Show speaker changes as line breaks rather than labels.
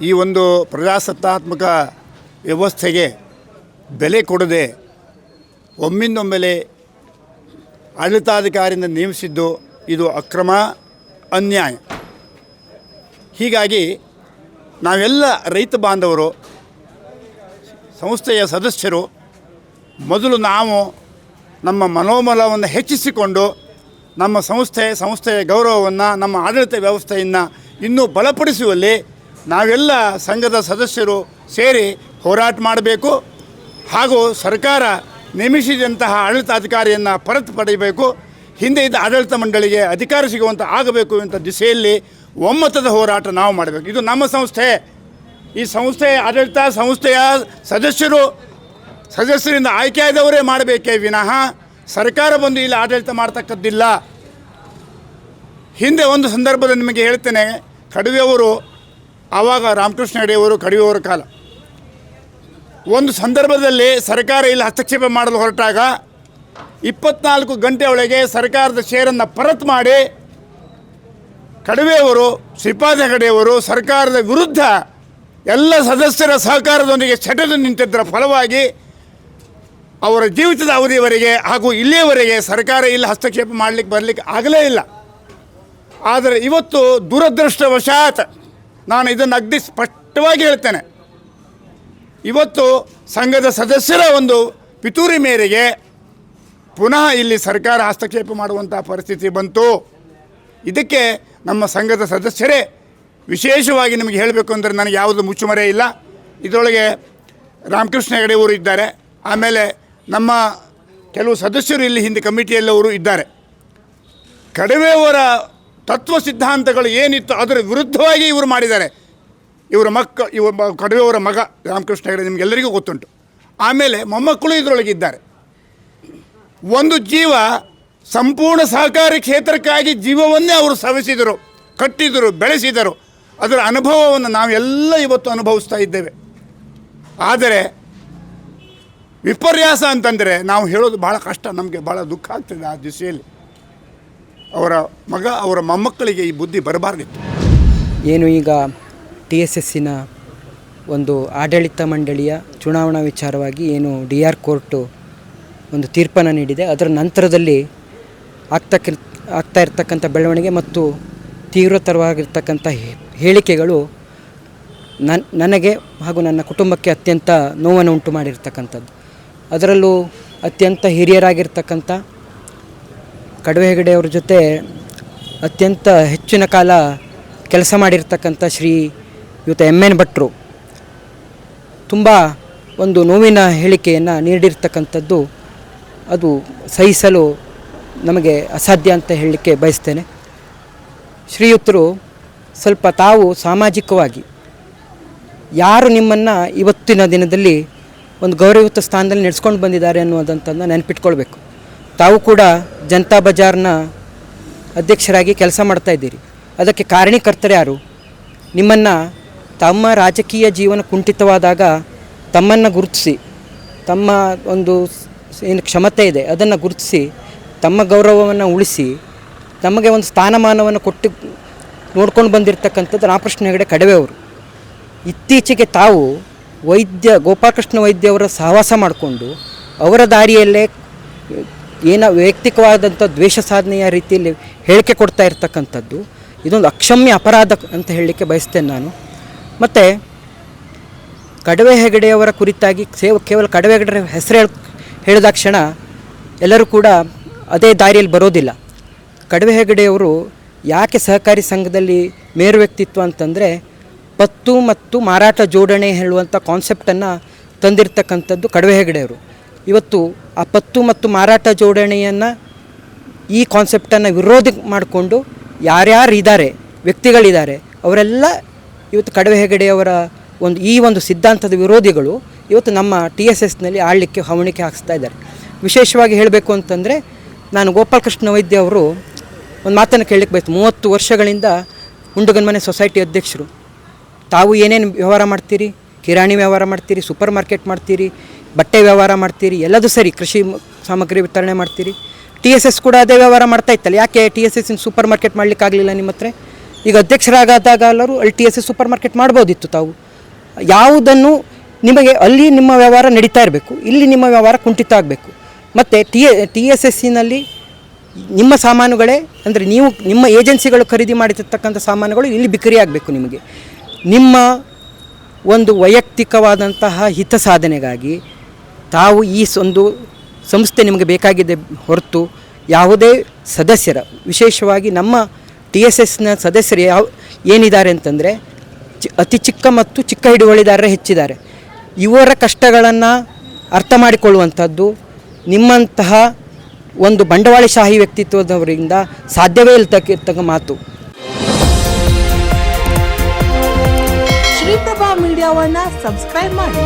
ಈ ಒಂದು ಪ್ರಜಾಸತ್ತಾತ್ಮಕ ವ್ಯವಸ್ಥೆಗೆ ಬೆಲೆ ಕೊಡದೆ ಒಮ್ಮಿಂದೊಮ್ಮೆಲೆ ಆಡಳಿತಾಧಿಕಾರಿಯಿಂದ ನೇಮಿಸಿದ್ದು ಇದು ಅಕ್ರಮ, ಅನ್ಯಾಯ. ಹೀಗಾಗಿ ನಾವೆಲ್ಲ ರೈತ ಬಾಂಧವರು, ಸಂಸ್ಥೆಯ ಸದಸ್ಯರು, ಮೊದಲು ನಾವು ನಮ್ಮ ಮನೋಬಲವನ್ನು ಹೆಚ್ಚಿಸಿಕೊಂಡು ನಮ್ಮ ಸಂಸ್ಥೆ, ಸಂಸ್ಥೆಯ ಗೌರವವನ್ನು, ನಮ್ಮ ಆಡಳಿತ ವ್ಯವಸ್ಥೆಯನ್ನು ಇನ್ನೂ ಬಲಪಡಿಸುವಲ್ಲಿ ನಾವೆಲ್ಲ ಸಂಘದ ಸದಸ್ಯರು ಸೇರಿ ಹೋರಾಟ ಮಾಡಬೇಕು ಹಾಗೂ ಸರ್ಕಾರ ನೇಮಿಸಿದಂತಹ ಆಡಳಿತಾಧಿಕಾರಿಯನ್ನು ಪರತು ಪಡೆಯಬೇಕು. ಹಿಂದೆ ಇದ್ದ ಆಡಳಿತ ಮಂಡಳಿಗೆ ಅಧಿಕಾರ ಸಿಗುವಂಥ ಆಗಬೇಕು ಅಂತ ದಿಸೆಯಲ್ಲಿ ಒಮ್ಮತದ ಹೋರಾಟ ನಾವು ಮಾಡಬೇಕು. ಇದು ನಮ್ಮ ಸಂಸ್ಥೆ. ಈ ಸಂಸ್ಥೆಯ ಆಡಳಿತ ಸಂಸ್ಥೆಯ ಸದಸ್ಯರು ಸದಸ್ಯರಿಂದ ಆಯ್ಕೆಯಾದವರೇ ಮಾಡಬೇಕೇ ವಿನಃ ಸರ್ಕಾರ ಬಂದು ಇಲ್ಲಿ ಆಡಳಿತ ಮಾಡ್ತಕ್ಕದ್ದಿಲ್ಲ. ಹಿಂದೆ ಒಂದು ಸಂದರ್ಭದಲ್ಲಿ ನಿಮಗೆ ಹೇಳ್ತೇನೆ ಕಡುವೆಯವರು ಆವಾಗ ರಾಮಕೃಷ್ಣ ಹೆಡೆಯವರು ಕಡಿಯುವವರ ಕಾಲ. ಒಂದು ಸಂದರ್ಭದಲ್ಲಿ ಸರ್ಕಾರ ಇಲ್ಲಿ ಹಸ್ತಕ್ಷೇಪ ಮಾಡಲು ಹೊರಟಾಗ ಇಪ್ಪತ್ನಾಲ್ಕು ಗಂಟೆ ಒಳಗೆ ಸರ್ಕಾರದ ಷೇರನ್ನು ಪರತ್ ಮಾಡಿ ಕಡುವೆಯವರು, ಶ್ರೀಪಾದ ಹೆಗಡೆಯವರು, ಸರ್ಕಾರದ ವಿರುದ್ಧ ಎಲ್ಲ ಸದಸ್ಯರ ಸಹಕಾರದೊಂದಿಗೆ ಚಟದ ನಿಂತಿದ್ದರ ಫಲವಾಗಿ ಅವರ ಜೀವಿತದ ಅವಧಿಯವರೆಗೆ ಹಾಗೂ ಇಲ್ಲಿಯವರೆಗೆ ಸರ್ಕಾರ ಇಲ್ಲಿ ಹಸ್ತಕ್ಷೇಪ ಮಾಡಲಿಕ್ಕೆ, ಬರಲಿಕ್ಕೆ ಆಗಲೇ ಇಲ್ಲ. ಆದರೆ ಇವತ್ತು ದುರದೃಷ್ಟವಶಾತ್ ನಾನು ಇದನ್ನು ಅಗ್ದಿ ಸ್ಪಷ್ಟವಾಗಿ ಹೇಳ್ತೇನೆ. ಇವತ್ತು ಸಂಘದ ಸದಸ್ಯರ ಒಂದು ಪಿತೂರಿ ಮೇರೆಗೆ ಪುನಃ ಇಲ್ಲಿ ಸರ್ಕಾರ ಹಸ್ತಕ್ಷೇಪ ಮಾಡುವಂಥ ಪರಿಸ್ಥಿತಿ ಬಂತು. ಇದಕ್ಕೆ ನಮ್ಮ ಸಂಘದ ಸದಸ್ಯರೇ ವಿಶೇಷವಾಗಿ ನಿಮಗೆ ಹೇಳಬೇಕು ಅಂದರೆ ನನಗೆ ಯಾವುದು ಮುಚ್ಚುಮರೆ ಇಲ್ಲ. ಇದರೊಳಗೆ ರಾಮಕೃಷ್ಣ ಹೆಗಡೆಯವರು ಇದ್ದಾರೆ. ಆಮೇಲೆ ನಮ್ಮ ಕೆಲವು ಸದಸ್ಯರು ಇಲ್ಲಿ ಹಿಂದೆ ಕಮಿಟಿಯಲ್ಲವರು ಇದ್ದಾರೆ. ಕಡಿಮೆಯವರ ತತ್ವ ಸಿದ್ಧಾಂತಗಳು ಏನಿತ್ತು ಅದರ ವಿರುದ್ಧವಾಗಿ ಇವರು ಮಾಡಿದ್ದಾರೆ. ಇವರ ಮಕ್ಕ ಇವ ಕಡವೆಯವರ ಮಗ ರಾಮಕೃಷ್ಣ ಹೆಗಡೆ ನಿಮಗೆಲ್ಲರಿಗೂ ಗೊತ್ತುಂಟು. ಆಮೇಲೆ ಮೊಮ್ಮಕ್ಕಳು ಇದರೊಳಗಿದ್ದಾರೆ ಒಂದು ಜೀವ ಸಂಪೂರ್ಣ ಸಹಕಾರಿ ಕ್ಷೇತ್ರಕ್ಕಾಗಿ ಜೀವವನ್ನೇ ಅವರು ಸವಿಸಿದರು, ಕಟ್ಟಿದರು, ಬೆಳೆಸಿದರು. ಅದರ ಅನುಭವವನ್ನು ನಾವೆಲ್ಲ ಇವತ್ತು ಅನುಭವಿಸ್ತಾ ಇದ್ದೇವೆ. ಆದರೆ ವಿಪರ್ಯಾಸ ಅಂತಂದರೆ ನಾವು ಹೇಳೋದು ಭಾಳ ಕಷ್ಟ, ನಮಗೆ ಭಾಳ ದುಃಖ ಆಗ್ತದೆ ಆ ದಿಸೆಯಲ್ಲಿ. ಅವರ ಮಗ, ಅವರ ಮೊಮ್ಮಕ್ಕಳಿಗೆ ಈ ಬುದ್ಧಿ ಬರಬಾರ್ದಿತ್ತು.
ಏನು ಈಗ ಟಿ ಎಸ್ ಎಸ್ಸಿನ ಒಂದು ಆಡಳಿತ ಮಂಡಳಿಯ ಚುನಾವಣಾ ವಿಚಾರವಾಗಿ ಏನು ಡಿ ಆರ್ ಕೋರ್ಟು ಒಂದು ತೀರ್ಪನ್ನು ನೀಡಿದೆ. ಅದರ ನಂತರದಲ್ಲಿ ಆಗ್ತಕ್ಕ, ಆಗ್ತಾ ಇರ್ತಕ್ಕಂಥ ಬೆಳವಣಿಗೆ ಮತ್ತು ತೀವ್ರತರವಾಗಿರ್ತಕ್ಕಂಥ ಹೇಳಿಕೆಗಳು ನನ್, ನನಗೆ ಹಾಗೂ ನನ್ನ ಕುಟುಂಬಕ್ಕೆ ಅತ್ಯಂತ ನೋವನ್ನು ಉಂಟು ಮಾಡಿರ್ತಕ್ಕಂಥದ್ದು. ಅದರಲ್ಲೂ ಅತ್ಯಂತ ಹಿರಿಯರಾಗಿರ್ತಕ್ಕಂಥ ಕಡವೆ ಹೆಗಡೆಯವ್ರ ಜೊತೆ ಅತ್ಯಂತ ಹೆಚ್ಚಿನ ಕಾಲ ಕೆಲಸ ಮಾಡಿರ್ತಕ್ಕಂಥ ಶ್ರೀ ಇವತ್ತು ಎಂ ಎನ್ ಭಟ್ರು. ತುಂಬ ಒಂದು ನೋವಿನ ಹೇಳಿಕೆಯನ್ನು ನೀಡಿರ್ತಕ್ಕಂಥದ್ದು ಅದು ಸಹಿಸಲು ನಮಗೆ ಅಸಾಧ್ಯ ಅಂತ ಹೇಳಲಿಕ್ಕೆ ಬಯಸ್ತೇನೆ. ಶ್ರೀಯುತರು ಸ್ವಲ್ಪ ತಾವು ಸಾಮಾಜಿಕವಾಗಿ ಯಾರು ನಿಮ್ಮನ್ನು ಇವತ್ತಿನ ದಿನದಲ್ಲಿ ಒಂದು ಗೌರವಯುತ ಸ್ಥಾನದಲ್ಲಿ ನಡೆಸ್ಕೊಂಡು ಬಂದಿದ್ದಾರೆ ಅನ್ನುವಂಥದ್ದನ್ನು ನೆನಪಿಟ್ಕೊಳ್ಬೇಕು. ತಾವು ಕೂಡ ಜನತಾ ಬಜಾರ್ನ ಅಧ್ಯಕ್ಷರಾಗಿ ಕೆಲಸ ಮಾಡ್ತಾ ಇದ್ದೀರಿ. ಅದಕ್ಕೆ ಕಾರಣೀಕರ್ತರು ಯಾರು? ನಿಮ್ಮನ್ನು ತಮ್ಮ ರಾಜಕೀಯ ಜೀವನ ಕುಂಠಿತವಾದಾಗ ತಮ್ಮನ್ನು ಗುರುತಿಸಿ, ತಮ್ಮ ಒಂದು ಏನು ಕ್ಷಮತೆ ಇದೆ, ಅದನ್ನು ಗುರುತಿಸಿ, ತಮ್ಮ ಗೌರವವನ್ನು ಉಳಿಸಿ, ತಮಗೆ ಒಂದು ಸ್ಥಾನಮಾನವನ್ನು ಕೊಟ್ಟು ನೋಡ್ಕೊಂಡು ಬಂದಿರತಕ್ಕಂಥದ್ದು ರಾಮಕೃಷ್ಣ ಹೆಗಡೆ ಕಡವೆಯವರು ಇತ್ತೀಚೆಗೆ ತಾವು ವೈದ್ಯ ಗೋಪಾಲಕೃಷ್ಣ ವೈದ್ಯವರ ಸಹವಾಸ ಮಾಡಿಕೊಂಡು ಅವರ ದಾರಿಯಲ್ಲೇ ಏನ ವೈಯಕ್ತಿಕವಾದಂಥ ದ್ವೇಷ ಸಾಧನೆಯ ರೀತಿಯಲ್ಲಿ ಹೇಳಿಕೆ ಕೊಡ್ತಾ ಇರ್ತಕ್ಕಂಥದ್ದು, ಇದೊಂದು ಅಕ್ಷಮ್ಯ ಅಪರಾಧ ಅಂತ ಹೇಳಲಿಕ್ಕೆ ಬಯಸ್ತೇನೆ ನಾನು. ಮತ್ತು, ಕಡವೆ ಹೆಗಡೆಯವರ ಕುರಿತಾಗಿ ಸೇವ, ಕೇವಲ ಕಡವೆ ಹೆಗಡೆ ಹೆಸರು ಹೇಳ, ಹೇಳಿದ ಕ್ಷಣ ಎಲ್ಲರೂ ಕೂಡ ಅದೇ ದಾರಿಯಲ್ಲಿ ಬರೋದಿಲ್ಲ. ಕಡವೆ ಹೆಗಡೆಯವರು ಯಾಕೆ ಸಹಕಾರಿ ಸಂಘದಲ್ಲಿ ಮೇರು ವ್ಯಕ್ತಿತ್ವ ಅಂತಂದರೆ ಪತ್ತು ಮತ್ತು ಮಾರಾಟ ಜೋಡಣೆ ಹೇಳುವಂಥ ಕಾನ್ಸೆಪ್ಟನ್ನು ತಂದಿರತಕ್ಕಂಥದ್ದು ಕಡವೆ ಹೆಗಡೆಯವರು. ಇವತ್ತು ಆ ಪತ್ತು ಮತ್ತು ಮಾರಾಟ ಜೋಡಣೆಯನ್ನು ಈ ಕಾನ್ಸೆಪ್ಟನ್ನು ವಿರೋಧ ಮಾಡಿಕೊಂಡು ಯಾರ್ಯಾರು ಇದ್ದಾರೆ ವ್ಯಕ್ತಿಗಳಿದ್ದಾರೆ, ಅವರೆಲ್ಲ ಇವತ್ತು ಕಡವೆ ಹೆಗಡೆಯವರ ಒಂದು ಈ ಒಂದು ಸಿದ್ಧಾಂತದ ವಿರೋಧಿಗಳು ಇವತ್ತು ನಮ್ಮ ಟಿ ಎಸ್ ಎಸ್ನಲ್ಲಿ ಆಳಲಿಕ್ಕೆ ಹವಣಿಕೆ ಹಾಕಿಸ್ತಾ ಇದ್ದಾರೆ. ವಿಶೇಷವಾಗಿ ಹೇಳಬೇಕು ಅಂತಂದರೆ, ನಾನು ಗೋಪಾಲಕೃಷ್ಣ ವೈದ್ಯ ಅವರು ಒಂದು ಮಾತನ್ನು ಕೇಳಲಿಕ್ಕೆ ಬಯಸ್ತು ಮೂವತ್ತು ವರ್ಷಗಳಿಂದ ಹುಂಡುಗನ್ಮನೆ ಸೊಸೈಟಿ ಅಧ್ಯಕ್ಷರು. ತಾವು ಏನೇನು ವ್ಯವಹಾರ ಮಾಡ್ತೀರಿ? ಕಿರಾಣಿ ವ್ಯವಹಾರ ಮಾಡ್ತೀರಿ? ಸೂಪರ್ ಮಾರ್ಕೆಟ್ ಮಾಡ್ತೀರಿ? ಬಟ್ಟೆ ವ್ಯವಹಾರ ಮಾಡ್ತೀರಿ, ಎಲ್ಲದೂ ಸರಿ, ಕೃಷಿ ಸಾಮಗ್ರಿ ವಿತರಣೆ ಮಾಡ್ತೀರಿ. ಟಿ ಎಸ್ ಎಸ್ ಕೂಡ ಅದೇ ವ್ಯವಹಾರ ಮಾಡ್ತಾ ಇತ್ತಲ್ಲ, ಯಾಕೆ ಟಿ ಎಸ್ ಎಸ್ಸಿನ ಸೂಪರ್ ಮಾರ್ಕೆಟ್ ಮಾಡಲಿಕ್ಕಾಗಲಿಲ್ಲ ನಿಮ್ಮ ಹತ್ರ? ಈಗ ಅಧ್ಯಕ್ಷರಾಗದಾಗ ಎಲ್ಲರೂ ಅಲ್ಲಿ T S S super market ಮಾಡ್ಬೋದಿತ್ತು ತಾವು. ಯಾವುದನ್ನು ನಿಮಗೆ ಅಲ್ಲಿ ನಿಮ್ಮ ವ್ಯವಹಾರ ನಡೀತಾ ಇರಬೇಕು, ಇಲ್ಲಿ ನಿಮ್ಮ ವ್ಯವಹಾರ ಕುಂಠಿತ ಆಗಬೇಕು. ಮತ್ತು ಟಿ ಟಿ ಎಸ್ ಎಸ್ಸಿನಲ್ಲಿ ನಿಮ್ಮ ಸಾಮಾನುಗಳೇ, ಅಂದರೆ ನೀವು, ನಿಮ್ಮ ಏಜೆನ್ಸಿಗಳು ಖರೀದಿ ಮಾಡಿರ್ತಕ್ಕಂಥ ಸಾಮಾನುಗಳು ಇಲ್ಲಿ ಬಿಕ್ರಿ ಆಗಬೇಕು ನಿಮಗೆ. ನಿಮ್ಮ ಒಂದು ವೈಯಕ್ತಿಕವಾದಂತಹ ಹಿತ ಸಾಧನೆಗಾಗಿ ತಾವು ಈ ಒಂದು ಸಂಸ್ಥೆ ನಿಮಗೆ ಬೇಕಾಗಿದೆ ಹೊರತು ಯಾವುದೇ ಸದಸ್ಯರ, ವಿಶೇಷವಾಗಿ ನಮ್ಮ ಟಿ ಎಸ್ ಎಸ್ನ ಸದಸ್ಯರು ಯಾವ, ಏನಿದ್ದಾರೆ ಅಂತಂದರೆ ಚಿ, ಅತಿ ಚಿಕ್ಕ ಮತ್ತು ಚಿಕ್ಕ ಹಿಡುವಳಿದಾರರೇ ಹೆಚ್ಚಿದ್ದಾರೆ. ಇವರ ಕಷ್ಟಗಳನ್ನು ಅರ್ಥ ಮಾಡಿಕೊಳ್ಳುವಂಥದ್ದು ನಿಮ್ಮಂತಹ ಒಂದು ಬಂಡವಾಳಶಾಹಿ ವ್ಯಕ್ತಿತ್ವದವರಿಂದ ಸಾಧ್ಯವೇ ಇಲ್ತಕ್ಕಿರ್ತಕ್ಕ ಮಾತು.
ಶ್ರೀಪ್ರಭಾ ಮೀಡಿಯಾವನ್ನು ಸಬ್ಸ್ಕ್ರೈಬ್ ಮಾಡಿ.